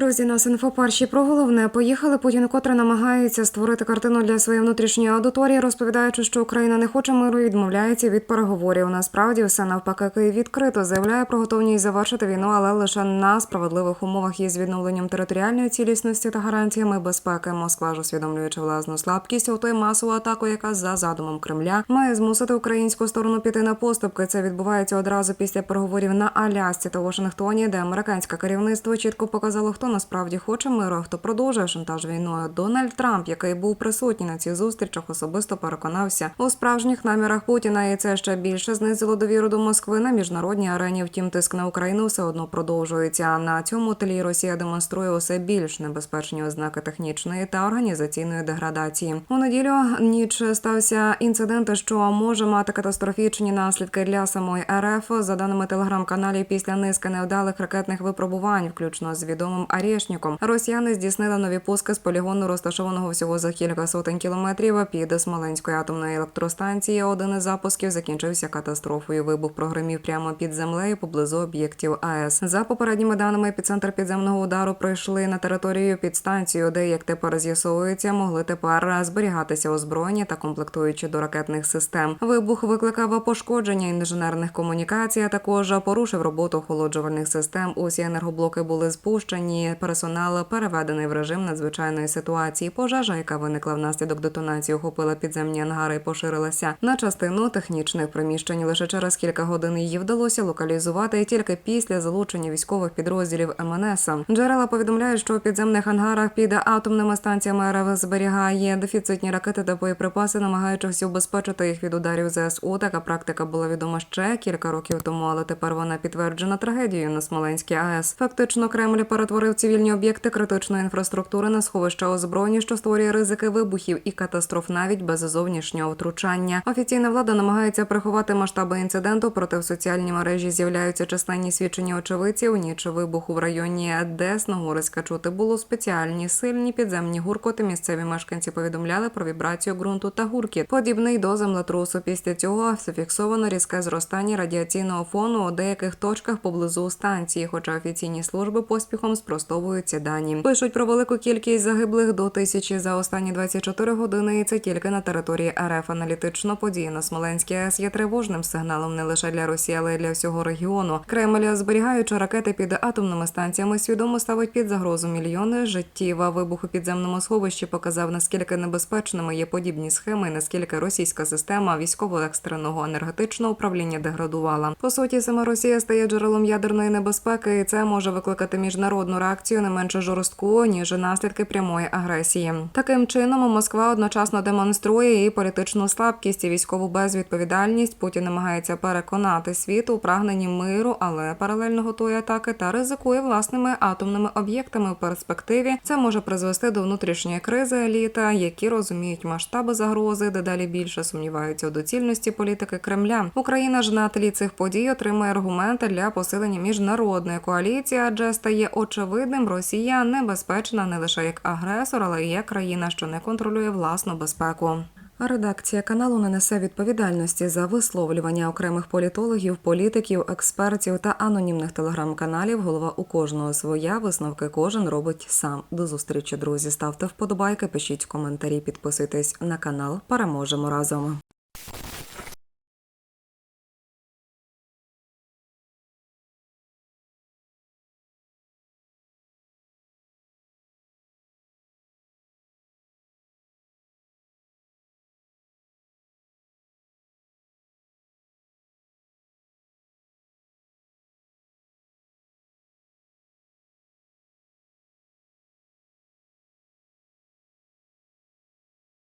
Друзі, нас інфопарші про головне поїхали. Путін котре намагається створити картину для своєї внутрішньої аудиторії, розповідаючи, що Україна не хоче миру і відмовляється від переговорів. Насправді все навпаки Київ відкрито заявляє про готовність завершити війну, але лише на справедливих умовах із відновленням територіальної цілісності та гарантіями безпеки. Москва ж усвідомлюючи власну слабкість, готує масову атаку, яка за задумом Кремля має змусити українську сторону піти на поступки. Це відбувається одразу після переговорів на Алясці та Вашингтоні, де американське керівництво чітко показало, хто насправді хоче миру, а хто продовжує шантаж війною. Дональд Трамп, який був присутній на цих зустрічах, особисто переконався у справжніх намірах Путіна, і це ще більше знизило довіру до Москви на міжнародній арені. Втім, тиск на Україну все одно продовжується. На цьому тлі Росія демонструє усе більш небезпечні ознаки технічної та організаційної деградації. У неділю ніч стався інцидент, що може мати катастрофічні наслідки для самої РФ. За даними телеграм-каналів, після низки невдалих ракетних випробувань, включно з відомим Арєшніком, росіяни здійснили нові пуски з полігону, розташованого всього за кілька сотень кілометрів під Смоленської атомної електростанції. Один із запусків закінчився катастрофою. Вибух прогримів прямо під землею поблизу об'єктів АЕС. За попередніми даними, епіцентр підземного удару пройшли на територію підстанцію, де як тепер з'ясовується, могли тепер зберігатися озброєння та комплектуючі до ракетних систем. Вибух викликав пошкодження інженерних комунікацій, а також порушив роботу охолоджувальних систем. Усі енергоблоки були спущені. Персонал переведений в режим надзвичайної ситуації. Пожежа, яка виникла внаслідок детонації, охопила підземні ангари і поширилася на частину технічних приміщень. Лише через кілька годин її вдалося локалізувати і тільки після залучення військових підрозділів МНС. Джерела повідомляють, що у підземних ангарах під атомними станціями РФ зберігає дефіцитні ракети та боєприпаси, намагаючись убезпечити їх від ударів ЗСУ. Така практика була відома ще кілька років тому, але тепер вона підтверджена трагедією на Смоленській АЕС. Фактично, Кремль перетворив цивільні об'єкти критичної інфраструктури на сховища озброєння, що створює ризики вибухів і катастроф навіть без зовнішнього втручання. Офіційна влада намагається приховати масштаби інциденту, проте в соціальній мережі з'являються численні свідчення очевидців. Ніч вибуху в районі Десногорська чути було спеціальні сильні підземні гуркоти. Місцеві мешканці повідомляли про вібрацію ґрунту та гуркіт, подібний до землетрусу. Після цього зафіксовано різке зростання радіаційного фону у деяких точках поблизу станції, хоча офіційні служби поспіхом спростовують ці дані. Пишуть про велику кількість загиблих до тисячі за останні 24 години. І це тільки на території РФ. Аналітично події на Смоленській АЕС є тривожним сигналом не лише для Росії, але й для всього регіону. Кремль, зберігаючи ракети під атомними станціями, свідомо ставить під загрозу мільйони життів. А вибух у підземному сховищі показав наскільки небезпечними є подібні схеми, і наскільки російська система військово-екстреного енергетичного управління деградувала. По суті, сама Росія стає джерелом ядерної небезпеки, і це може викликати міжнародну реакцію не менше жорстку ніж наслідки прямої агресії. Таким чином Москва одночасно демонструє і політичну слабкість, і військову безвідповідальність. Путін намагається переконати світ у прагненні миру, але паралельно готує атаки та ризикує власними атомними об'єктами в перспективі. Це може призвести до внутрішньої кризи еліта, які розуміють масштаби загрози, дедалі більше сумніваються у доцільності політики Кремля. Україна ж на тлі цих подій отримує аргументи для посилення міжнародної коаліції, адже стає очевидним, Росія небезпечна не лише як агресор, але й як країна, що не контролює власну безпеку. Редакція каналу не несе відповідальності за висловлювання окремих політологів, політиків, експертів та анонімних телеграм-каналів. Голова у кожного своя висновки кожен робить сам. До зустрічі, друзі. Ставте вподобайки, пишіть коментарі, підписуйтесь на канал. Переможемо разом.